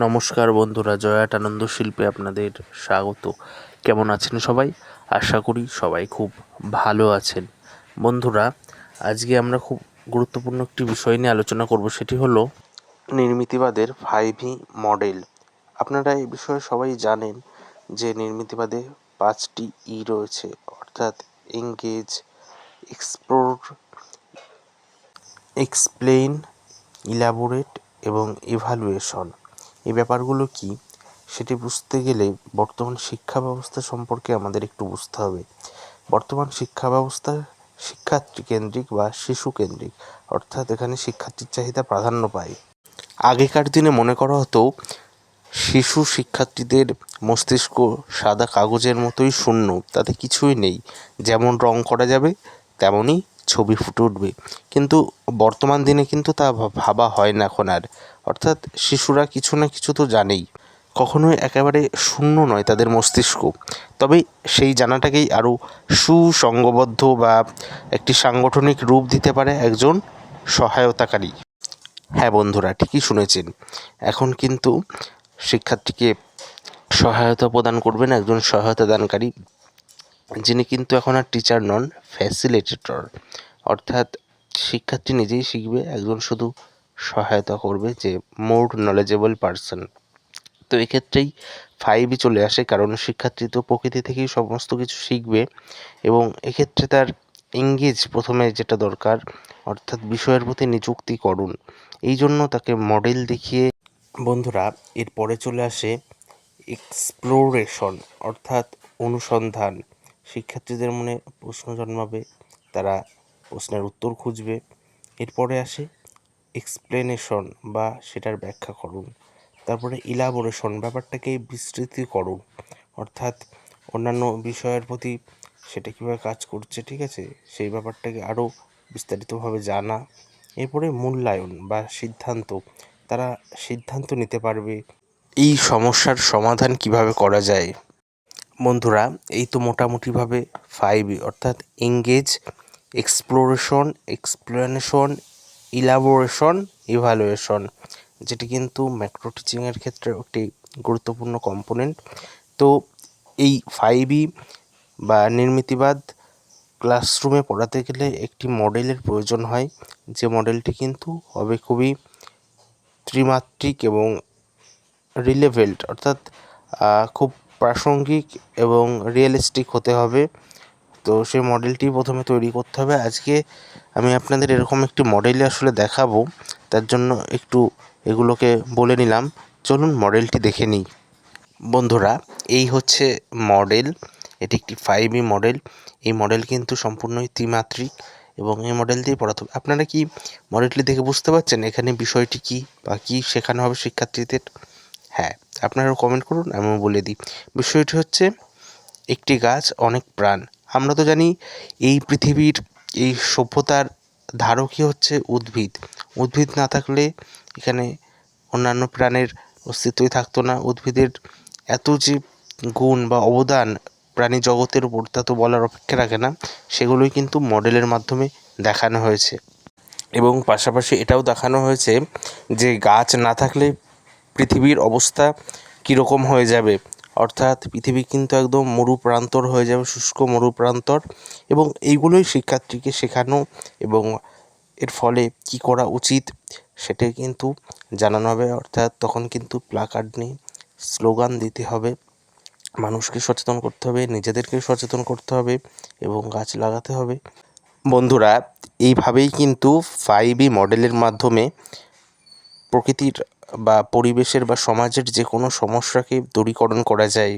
নমস্কার বন্ধুরা জয়াট আনন্দ শিল্পে আপনাদের স্বাগত। কেমন আছেন সবাই? আশা করি সবাই খুব ভালো আছেন। বন্ধুরা, আজকে আমরা খুব গুরুত্বপূর্ণ একটি বিষয় নিয়ে আলোচনা করব, সেটি হলো নির্মিতিবাদের ফাইভ মডেল আপনারা এই বিষয়ে সবাই জানেন যে নির্মিতিবাদে পাঁচটি ই রয়েছে, অর্থাৎ এঙ্গেজ এক্সপ্লোর এক্সপ্লেন ইলাবোরেট এবং ইভালুয়েশন এই ব্যাপারগুলো কি, সেটি বুঝতে গেলে বর্তমান শিক্ষা ব্যবস্থা সম্পর্কে আমাদের একটু বুঝতে হবে। বর্তমান শিক্ষা ব্যবস্থা শিক্ষার্থী কেন্দ্রিক বা শিশু কেন্দ্রিক অর্থাৎ এখানে শিক্ষার্থীর চাহিদা প্রাধান্য পায়। আগেকার দিনে মনে করা হতো, শিশু শিক্ষার্থীদের মস্তিষ্ক সাদা কাগজের মতোই শূন্য, তাতে কিছুই নেই। যেমন রং করা যাবে, তেমনই ছবি ফুটে উঠবে। কিন্তু বর্তমান দিনে কিন্তু তা ভাবা হয় না এখন আর। অর্থাৎ শিশুরা কিছু না কিছু তো জানেই। কখনোই একেবারে শূন্য নয় তাদের মস্তিষ্ক। তবে সেই জানাটাকেই আরও সুসংঘবদ্ধ বা একটি সাংগঠনিক রূপ দিতে পারে একজন সহায়তাকারী। হ্যাঁ বন্ধুরা, ঠিকই শুনেছেন। এখন কিন্তু শিক্ষার্থীকে সহায়তা প্রদান করবেন একজন সহায়তা দানকারী। যিনি কিন্তু এখন আর টিচার নন ফ্যাসিলিটেটর অর্থাৎ শিক্ষার্থী নিজেই শিখবে, একজন শুধু সহায়তা করবে যে মোর নলেজেবল পারসন তো এক্ষেত্রেই ফাইভই চলে আসে, কারণ শিক্ষার্থী তো প্রকৃতি থেকেই সমস্ত কিছু শিখবে এবং এক্ষেত্রে তার এঙ্গেজ প্রথমে যেটা দরকার, অর্থাৎ বিষয়ের প্রতি নিযুক্তি করুন। এই জন্য তাকে মডেল দেখিয়ে বন্ধুরা, এরপরে চলে আসে এক্সপ্লোরেশন অর্থাৎ অনুসন্ধান। শিক্ষার্থীদের মনে প্রশ্ন জন্মাবে, তারা প্রশ্নের উত্তর খুঁজবে। এরপরে আসে এক্সপ্লেনেশন বা সেটার ব্যাখ্যা করুন তারপরে ইলাবোরেশন ব্যাপারটাকে বিস্তৃতি করুন অর্থাৎ অন্যান্য বিষয়ের প্রতি সেটা কীভাবে কাজ করছে, ঠিক আছে? সেই ব্যাপারটাকে আরও বিস্তারিতভাবে জানা। এরপরে মূল্যায়ন বা সিদ্ধান্ত। তারা সিদ্ধান্ত নিতে পারবে। এই সমস্যার সমাধান কীভাবে করা যায়? বন্ধুরা, এই তো মোটামুটিভাবে ফাইভ অর্থাৎ engage exploration explanation elaboration evaluation যেটি কিন্তু ম্যাক্রো টিচিংয়ের ক্ষেত্রে একটি গুরুত্বপূর্ণ কম্পোনেন্ট তো এই ফাইভই বা নির্মিতিবাদ ক্লাসরুমে পড়াতে গেলে একটি মডেলের প্রয়োজন হয়। যে মডেলটি কিন্তু হবে খুবই ত্রিমাত্রিক এবং রিলেভেন্ট অর্থাৎ খুব প্রাসঙ্গিক এবং রিয়েলিস্টিক হতে হবে। তো সেই মডেলটি প্রথমে তৈরি করতে হবে। আজকে আমি আপনাদের এরকম একটি মডেলে আসলে দেখাবো। তার জন্য একটু এগুলোকে বলে নিলাম। চলুন মডেলটি দেখে নিই। বন্ধুরা, এই হচ্ছে মডেল এটি একটি ফাইভ মডেল এই মডেল কিন্তু সম্পূর্ণই ত্রিমাত্রিক এবং এই মডেল দিয়ে পড়াতে হবে। আপনারা কি মডেলটি দেখে বুঝতে পারছেন এখানে বিষয়টি কী বা কী শেখানো হবে শিক্ষার্থীদের? হ্যাঁ আপনারাও কমেন্ট করুন, আমিও বলে দিই। বিষয়টি হচ্ছে, একটি গাছ অনেক প্রাণ। আমরা তো জানি এই পৃথিবীর এই সভ্যতার ধারকই হচ্ছে উদ্ভিদ। উদ্ভিদ না থাকলে এখানে অন্যান্য প্রাণের অস্তিত্বই থাকতো না। উদ্ভিদের এত যে গুণ বা অবদান প্রাণী জগতের উপর, তা তো বলার অপেক্ষা রাখে না। সেগুলোই কিন্তু মডেলের মাধ্যমে দেখানো হয়েছে। এবং পাশাপাশি এটাও দেখানো হয়েছে যে গাছ না থাকলে পৃথিবীর অবস্থা কীরকম হয়ে যাবে? অর্থাৎ পৃথিবী কিন্তু একদম মরু প্রান্তর হয়ে যাবে, শুষ্ক মরু প্রান্তর এবং এইগুলোই শিক্ষার্থীকে শেখানো এবং এর ফলে কী করা উচিত সেটাই কিন্তু জানানো হবে। অর্থাৎ তখন কিন্তু প্লাকার্ড নিয়ে স্লোগান দিতে হবে। মানুষকে সচেতন করতে হবে নিজেদেরকে সচেতন করতে হবে এবং গাছ লাগাতে হবে। বন্ধুরা, এইভাবেই কিন্তু ফাইভ মডেলের মাধ্যমে প্রকৃতির বা পরিবেশের বা সমাজের যে কোনো সমস্যাকে দূরীকরণ করা যায়।